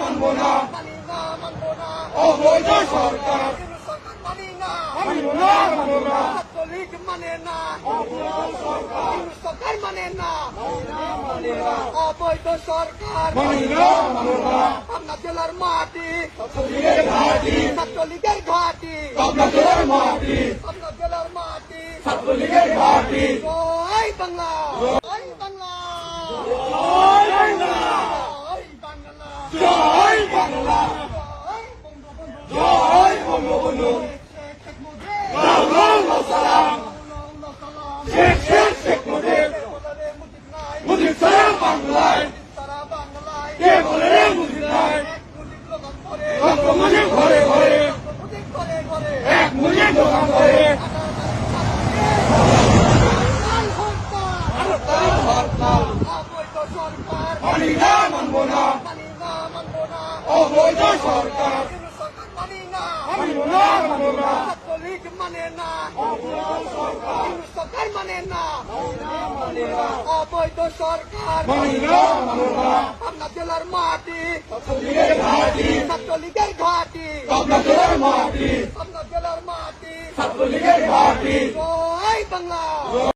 মানবো না ছাত্রলীগ মানে না সরকার মানে না অবৈধ সরকার মানি পাবনা জেলার মাটি ছাত্রলীগের ঘাটি পাবনা জেলার মাটি ছাত্রলীগের ঘাঁটি জয় বাংলা জয় বাংলা জয় বাংলা জয় বাংলা জয় বঙ্গবন্ধু সালাম শেখ শেখ শেখ মুজিব মুজিব সারা বাংলায় কে বলে এক মুজিব দোকান মানি না মানবো না। অবৈধ সরকার। মানি না মানবো না। মানবো মানে না। সরকার। মানে না। অবৈধ সরকার। মানি না মানবো না। পাবনা জেলার মাটি। ছাত্রলীগের ঘাটি। পাবনা জেলার মাটি। পাবনা জেলার মাটি। ছাত্রলীগের ঘাঁটি। জয় বাংলা।